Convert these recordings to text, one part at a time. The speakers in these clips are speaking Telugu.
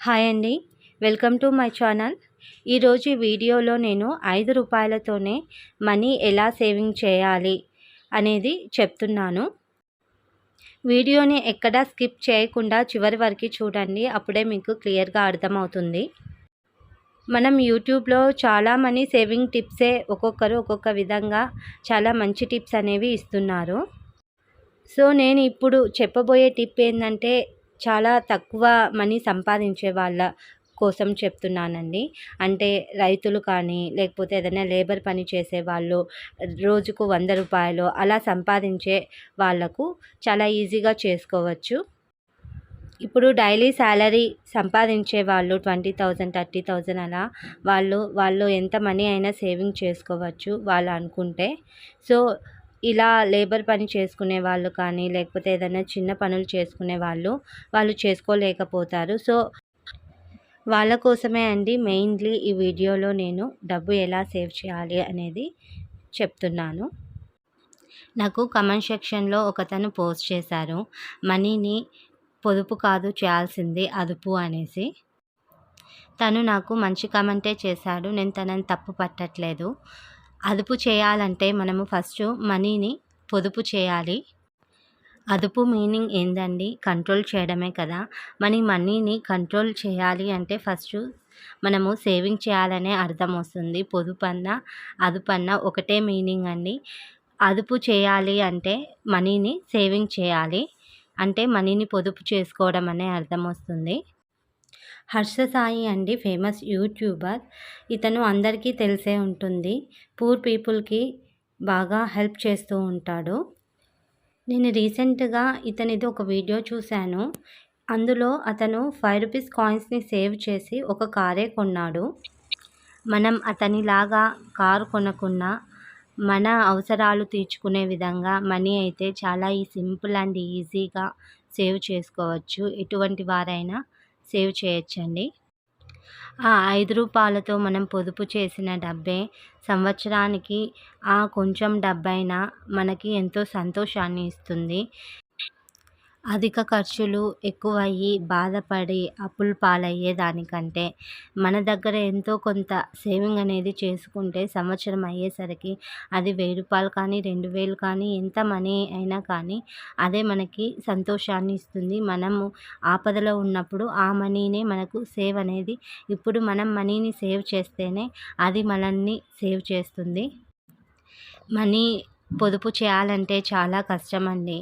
హాయ్ అండి. Welcome to my channel. ఈరోజు వీడియోలో నేను ఐదు రూపాయలతోనే మనీ ఎలా సేవింగ్ చేయాలి అనేది చెప్తున్నాను. వీడియోని ఎక్కడా స్కిప్ చేయకుండా చివరి వరకు చూడండి అప్పుడే మీకు క్లియర్గా అర్థమవుతుంది. మనం యూట్యూబ్లో చాలా మనీ సేవింగ్ టిప్సే ఒక్కొక్కరు ఒక్కొక్క విధంగా చాలా మంచి టిప్స్ అనేవి ఇస్తున్నారు. సో నేను ఇప్పుడు చెప్పబోయే టిప్ ఏంటంటే చాలా తక్కువ మనీ సంపాదించే వాళ్ళ కోసం చెప్తున్నానండి. అంటే రైతులు కానీ లేకపోతే ఏదైనా లేబర్ పని చేసే వాళ్ళు రోజుకు వంద రూపాయలు అలా సంపాదించే వాళ్ళకు చాలా ఈజీగా చేసుకోవచ్చు. ఇప్పుడు డైలీ శాలరీ సంపాదించే వాళ్ళు ట్వంటీ థౌజండ్ థర్టీ థౌజండ్ అలా వాళ్ళు వాళ్ళు ఎంత మనీ అయినా సేవింగ్ చేసుకోవచ్చు వాళ్ళు అనుకుంటే. సో ఇలా లేబర్ పని చేసుకునే వాళ్ళు కానీ లేకపోతే ఏదైనా చిన్న పనులు చేసుకునే వాళ్ళు వాళ్ళు చేసుకోలేకపోతారు. సో వాళ్ళ కోసమే అండి మెయిన్లీ ఈ వీడియోలో నేను డబ్బు ఎలా సేవ్ చేయాలి అనేది చెప్తున్నాను. నాకు కమెంట్ సెక్షన్లో ఒకతను పోస్ట్ చేశారు. మనీని పొదుపు కాదు చేయాల్సింది అదుపు అనేసి. తను నాకు మంచి కమెంటే చేశాడు. నేను తనని తప్పు పట్టట్లేదు. అదుపు చేయాలంటే మనము ఫస్ట్ మనీని పొదుపు చేయాలి. అదుపు మీనింగ్ ఏందండి? కంట్రోల్ చేయడమే కదా. మన మనీని కంట్రోల్ చేయాలి అంటే ఫస్ట్ మనము సేవింగ్ చేయాలనే అర్థం వస్తుంది. పొదుపు అన్న అదుపు అన్న ఒకటే మీనింగ్ అండి. అదుపు చేయాలి అంటే మనీని సేవింగ్ చేయాలి. అంటే మనీని పొదుపు చేసుకోవడం అనే అర్థం వస్తుంది. హర్ష సాయి అండి ఫేమస్ యూట్యూబర్. ఇతను అందరికీ తెలిసే ఉంటుంది. పూర్ పీపుల్కి బాగా హెల్ప్ చేస్తూ ఉంటాడు. నేను రీసెంట్గా ఇతనిది ఒక వీడియో చూశాను. అందులో అతను ఫైవ్ రూపీస్ కాయిన్స్ని సేవ్ చేసి ఒక కారే కొన్నాడు. మనం అతనిలాగా కారు కొనకున్నా మన అవసరాలు తీర్చుకునే విధంగా మనీ అయితే చాలా ఈ సింపుల్ అండ్ ఈజీగా సేవ్ చేసుకోవచ్చు. ఎటువంటి వారైనా సేవ్ చేయొచ్చండి. ఆ ఐదు రూపాయలతో మనం పొదుపు చేసిన డబ్బే సంవత్సరానికి ఆ కొంచెం డబ్బైనా మనకి ఎంతో సంతోషాన్ని ఇస్తుంది. అధిక ఖర్చులు ఎక్కువయ్యి బాధపడి అప్పుల పాలయ్యే దానికంటే మన దగ్గర ఎంతో కొంత సేవింగ్ అనేది చేసుకుంటే సంవత్సరం అయ్యేసరికి అది వెయ్యి రూపాయలు కానీ రెండు వేలు కానీ ఎంత మనీ అయినా కానీ అదే మనకి సంతోషాన్ని ఇస్తుంది. మనము ఆపదలో ఉన్నప్పుడు ఆ మనీనే మనకు సేవ్ అనేది ఇప్పుడు మనం మనీని సేవ్ చేస్తేనే అది మనల్ని సేవ్ చేస్తుంది. మనీ పొదుపు చేయాలంటే చాలా కష్టమండి.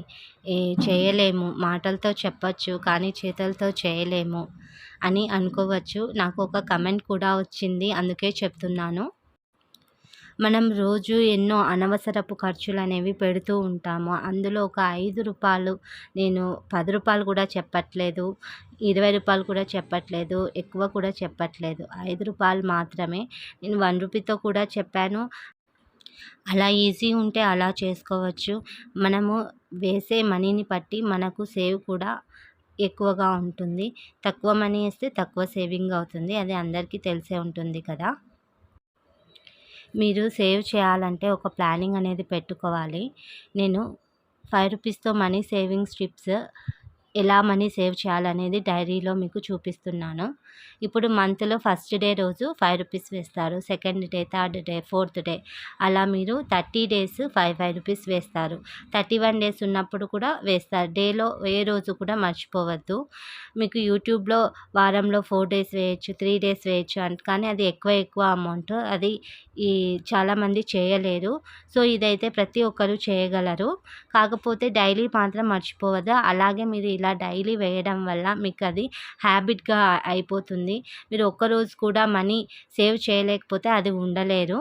చేయలేము. మాటలతో చెప్పచ్చు కానీ చేతులతో చేయలేము అని అనుకోవచ్చు. నాకు ఒక కమెంట్ కూడా వచ్చింది. అందుకే చెప్తున్నాను. మనం రోజు ఎన్నో అనవసరపు ఖర్చులు అనేవి పెడుతూ ఉంటాము. అందులో ఒక ఐదు రూపాయలు నేను పది రూపాయలు కూడా చెప్పట్లేదు ఇరవై రూపాయలు కూడా చెప్పట్లేదు ఎక్కువ కూడా చెప్పట్లేదు. ఐదు రూపాయలు మాత్రమే నేను వన్ రూపీతో కూడా చెప్పాను. అలా ఈజీ ఉంటే అలా చేసుకోవచ్చు. మనము వేసే మనీని బట్టి మనకు సేవ్ కూడా ఎక్కువగా ఉంటుంది. తక్కువ మనీ వేస్తే తక్కువ సేవింగ్ అవుతుంది. అది అందరికీ తెలిసే ఉంటుంది కదా. మీరు సేవ్ చేయాలంటే ఒక ప్లానింగ్ అనేది పెట్టుకోవాలి. నేను ఫైవ్ రూపీస్తో మనీ సేవింగ్ స్ట్రిప్స్ ఎలా మనీ సేవ్ చేయాలనేది డైరీలో మీకు చూపిస్తున్నాను. ఇప్పుడు మంత్లో ఫస్ట్ డే రోజు ఫైవ్ రూపీస్ వేస్తారు. Second day third day fourth day అలా మీరు thirty days five five rupees వేస్తారు. థర్టీ వన్ డేస్ ఉన్నప్పుడు కూడా వేస్తారు. డేలో ఏ రోజు కూడా మర్చిపోవద్దు. మీకు యూట్యూబ్లో వారంలో ఫోర్ డేస్ వేయచ్చు త్రీ డేస్ వేయచ్చు అంట కానీ అది ఎక్కువ ఎక్కువ అమౌంట్ అది ఈ చాలామంది చేయలేరు. సో ఇదైతే ప్రతి ఒక్కరు చేయగలరు. కాకపోతే డైలీ మాత్రం మర్చిపోవద్దు. అలాగే మీరు ఇలా డైలీ వేయడం వల్ల మీకు అది హ్యాబిట్గా అయిపోతుంది. మీరు ఒక్కరోజు కూడా మనీ సేవ్ చేయలేకపోతే అది ఉండలేరు.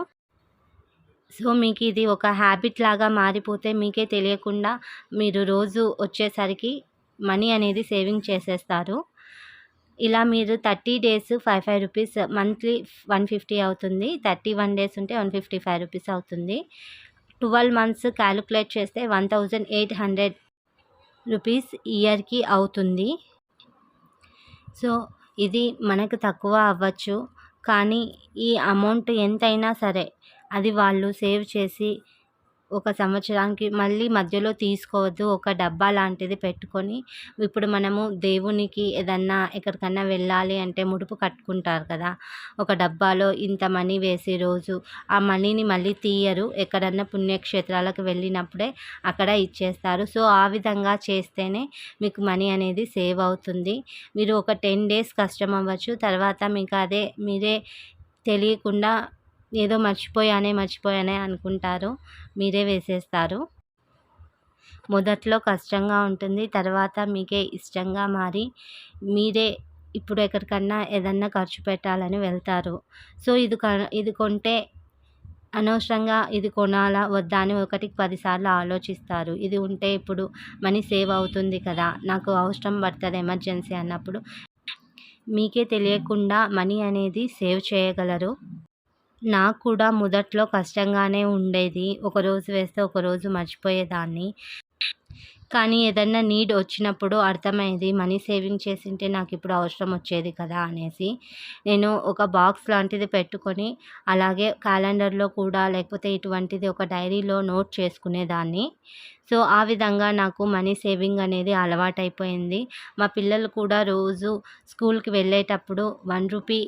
సో మీకు ఇది ఒక హ్యాబిట్ లాగా మారిపోతే మీకే తెలియకుండా మీరు రోజు వచ్చేసరికి మనీ అనేది సేవింగ్ చేసేస్తారు. ఇలా మీరు thirty days five five rupees monthly one fifty అవుతుంది. థర్టీ వన్ డేస్ ఉంటే వన్ ఫిఫ్టీ ఫైవ్ రూపీస్ అవుతుంది. ట్వెల్వ్ మంత్స్ క్యాలిక్యులేట్ చేస్తే one thousand eight hundred rupees ఇయర్కి అవుతుంది. సో ఇది మనకు తక్కువ అవ్వచ్చు. కానీ ఈ అమౌంట్ ఎంతైనా సరే అది వాళ్ళు సేవ్ చేసి ఒక సంవత్సరానికి మళ్ళీ మధ్యలో తీసుకోవద్దు. ఒక డబ్బా లాంటిది పెట్టుకొని ఇప్పుడు మనము దేవునికి ఏదన్నా ఎక్కడికన్నా వెళ్ళాలి అంటే ముడుపు కట్టుకుంటారు కదా. ఒక డబ్బాలో ఇంత మనీ వేసి రోజు ఆ మనీని మళ్ళీ తీయరు. ఎక్కడన్నా పుణ్యక్షేత్రాలకు వెళ్ళినప్పుడే అక్కడ ఇచ్చేస్తారు. సో ఆ విధంగా చేస్తేనే మీకు మనీ అనేది సేవ్ అవుతుంది. మీరు ఒక టెన్ డేస్ కష్టం అవ్వచ్చు. తర్వాత మీకు అదే మీరే తెలియకుండా ఏదో మర్చిపోయానే మర్చిపోయానే అనుకుంటారు. మీరే వేసేస్తారు. మొదట్లో కష్టంగా ఉంటుంది తర్వాత మీకే ఇష్టంగా మారి మీరే ఇప్పుడు ఎక్కడికన్నా ఏదన్నా ఖర్చు పెట్టాలని వెళ్తారు. సో ఇది ఇది కొంటే అనవసరంగా ఇది కొనాలా వద్దా అని ఒకటికి పదిసార్లు ఆలోచిస్తారు. ఇది ఉంటే ఇప్పుడు మనీ సేవ్ అవుతుంది కదా నాకు అవసరం పడుతుంది ఎమర్జెన్సీ అన్నప్పుడు. మీకే తెలియకుండా మనీ అనేది సేవ్ చేయగలరు. నాకు కూడా మొదట్లో కష్టంగానే ఉండేది. ఒకరోజు వేస్తే ఒకరోజు మర్చిపోయేదాన్ని. కానీ ఏదన్నా నీడ్ వచ్చినప్పుడు అర్థమైంది మనీ సేవింగ్ చేసింటే నాకు ఇప్పుడు అవసరం వచ్చేది కదా అనేసి. నేను ఒక బాక్స్ లాంటిది పెట్టుకొని అలాగే క్యాలెండర్లో కూడా లేకపోతే ఇటువంటిది ఒక డైరీలో నోట్ చేసుకునేదాన్ని. సో ఆ విధంగా నాకు మనీ సేవింగ్ అనేది అలవాటైపోయింది. మా పిల్లలు కూడా రోజు స్కూల్కి వెళ్ళేటప్పుడు వన్ రూపీ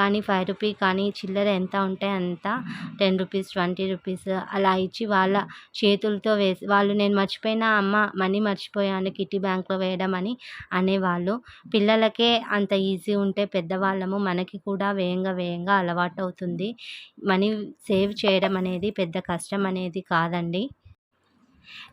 కానీ ఫైవ్ రూపీ కానీ చిల్లర ఎంత ఉంటే అంత టెన్ రూపీస్ ట్వంటీ రూపీస్ అలా ఇచ్చి వాళ్ళ చేతులతో వేసి వాళ్ళు నేను మర్చిపోయిన అమ్మ మనీ మర్చిపోయాను కిట్టి బ్యాంక్లో వేయడం అని అనేవాళ్ళు. పిల్లలకే అంత ఈజీ ఉంటే పెద్దవాళ్ళము మనకి కూడా వేగంగా వేగంగా అలవాటు అవుతుంది. మనీ సేవ్ చేయడం అనేది పెద్ద కష్టం అనేది కాదండి.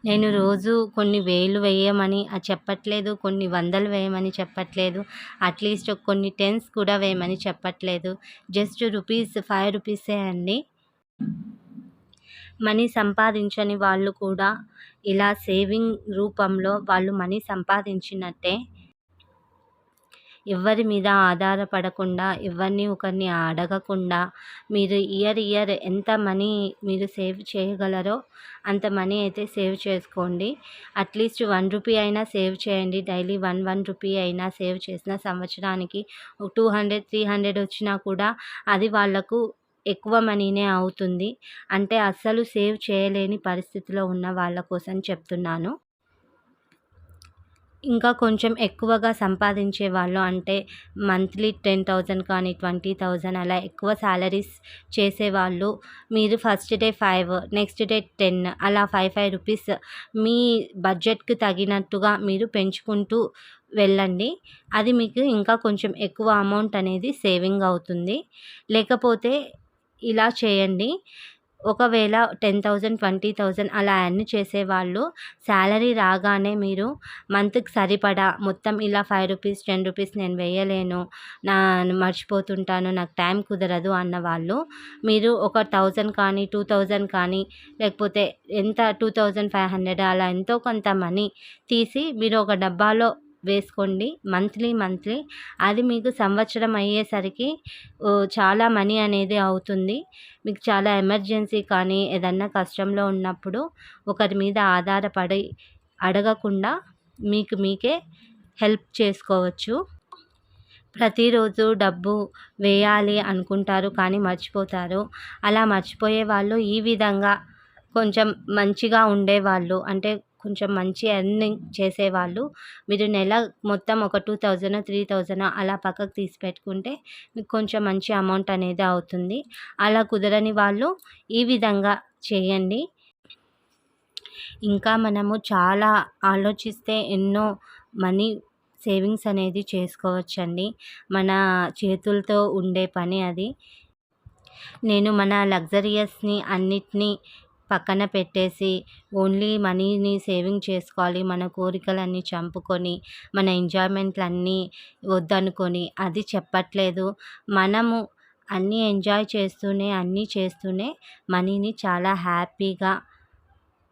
నేను రోజు కొన్ని వేలు వేయమని చెప్పట్లేదు. కొన్ని వందలు వేయమని చెప్పట్లేదు. అట్లీస్ట్ కొన్ని టెన్స్ కూడా వేయమని చెప్పట్లేదు. జస్ట్ రూపీస్ ఫైవ్ రూపీసే అండి. మనీ సంపాదించని వాళ్ళు కూడా ఇలా సేవింగ్ రూపంలో వాళ్ళు మనీ సంపాదించినట్టే ఎవరి మీద ఆధారపడకుండా ఎవరిని ఒకరిని అడగకుండా మీరు ఇయర్ ఇయర్ ఎంత మనీ మీరు సేవ్ చేయగలరో అంత మనీ అయితే సేవ్ చేసుకోండి. అట్లీస్ట్ వన్ రూపీ అయినా సేవ్ చేయండి. డైలీ వన్ వన్ రూపీ అయినా సేవ్ చేసిన సంవత్సరానికి టూ హండ్రెడ్ త్రీ హండ్రెడ్ వచ్చినా కూడా అది వాళ్ళకు ఎక్కువ మనీనే అవుతుంది. అంటే అస్సలు సేవ్ చేయలేని పరిస్థితిలో ఉన్న వాళ్ళ కోసం చెప్తున్నాను. ఇంకా కొంచెం ఎక్కువగా సంపాదించే వాళ్ళు అంటే మంత్లీ టెన్ థౌజండ్ కానీ ట్వంటీ థౌజండ్ అలా ఎక్కువ శాలరీస్ చేసేవాళ్ళు మీరు first day five next day ten అలా ఫైవ్ ఫైవ్ రూపీస్ మీ బడ్జెట్కి తగినట్టుగా మీరు పెంచుకుంటూ వెళ్ళండి. అది మీకు ఇంకా కొంచెం ఎక్కువ అమౌంట్ అనేది సేవింగ్ అవుతుంది. లేకపోతే ఇలా చేయండి. ఒకవేళ టెన్ థౌజండ్ ట్వంటీ థౌజండ్ అలా ఎర్న్ చేసేవాళ్ళు శాలరీ రాగానే మీరు మంత్కి సరిపడా మొత్తం ఇలా ఫైవ్ రూపీస్ టెన్ రూపీస్ నేను వేయలేను నా మర్చిపోతుంటాను నాకు టైం కుదరదు అన్న వాళ్ళు మీరు ఒక థౌజండ్ కానీ టూ థౌజండ్ కానీ లేకపోతే ఎంత టూ థౌజండ్ ఫైవ్ హండ్రెడ్ అలా ఎంతో కొంత మనీ తీసి మీరు ఒక డబ్బాలో వేసుకోండి. Monthly monthly. అది మీకు సంవత్సరం అయ్యేసరికి చాలా మనీ అనేది అవుతుంది. మీకు చాలా ఎమర్జెన్సీ కానీ ఏదన్నా కష్టంలో ఉన్నప్పుడు ఒకరి మీద ఆధారపడి అడగకుండా మీకు మీకే హెల్ప్ చేసుకోవచ్చు. ప్రతిరోజు డబ్బు వేయాలి అనుకుంటారు కానీ మర్చిపోతారు. అలా మర్చిపోయే వాళ్ళు ఈ విధంగా కొంచెం మంచిగా ఉండేవాళ్ళు. అంటే కొంచెం మంచి ఎర్నింగ్ చేసేవాళ్ళు. మీరు నెల మొత్తం ఒక టూ థౌజండ్ త్రీ థౌజండ్ అలా పక్కకు తీసి పెట్టుకుంటే మీకు కొంచెం మంచి అమౌంట్ అనేది అవుతుంది. అలా కుదరని వాళ్ళు ఈ విధంగా చేయండి. ఇంకా మనము చాలా ఆలోచిస్తే ఎన్నో మనీ సేవింగ్స్ అనేది చేసుకోవచ్చండి. మన చేతులతో ఉండే పని అది. నేను మన లగ్జరియస్ని అన్నిటినీ పక్కన పెట్టేసి ఓన్లీ మనీని సేవింగ్ చేసుకోవాలి మన కోరికలన్నీ చంపుకొని మన ఎంజాయ్మెంట్లన్నీ వద్దనుకొని. అది చెప్పట్లేదు. మనము అన్నీ ఎంజాయ్ చేస్తూనే అన్నీ చేస్తూనే మనీని చాలా హ్యాపీగా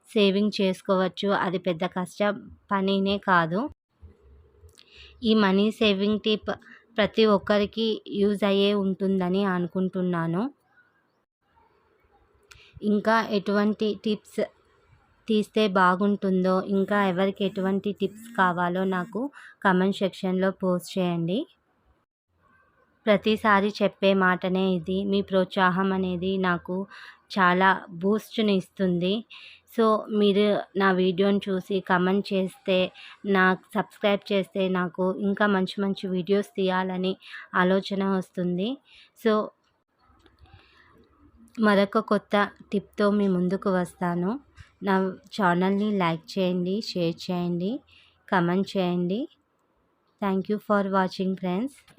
సేవింగ్ చేసుకోవచ్చు. అది పెద్ద కష్ట పనినే కాదు. ఈ మనీ సేవింగ్ టిప్ ప్రతి ఒక్కరికి యూజ్ అయ్యే ఉంటుందని అనుకుంటున్నాను. ఇంకా ఎటువంటి టిప్స్ తీస్తే బాగుంటుందో ఇంకా ఎవరికి ఎటువంటి టిప్స్ కావాలో నాకు కమెంట్ సెక్షన్లో పోస్ట్ చేయండి. ప్రతిసారి చెప్పే మాటనే ఇది. మీ ప్రోత్సాహం అనేది నాకు చాలా బూస్ట్ని ఇస్తుంది. సో మీరు నా వీడియోని చూసి కమెంట్ చేస్తే నాకు సబ్స్క్రైబ్ చేస్తే నాకు ఇంకా మంచి మంచి వీడియోస్ తీయాలని ఆలోచన వస్తుంది. సో మరొక కొత్త టిప్తో మీ ముందుకు వస్తాను. నా ఛానల్ని లైక్ చేయండి షేర్ చేయండి కమెంట్ చేయండి. Thank you for watching friends.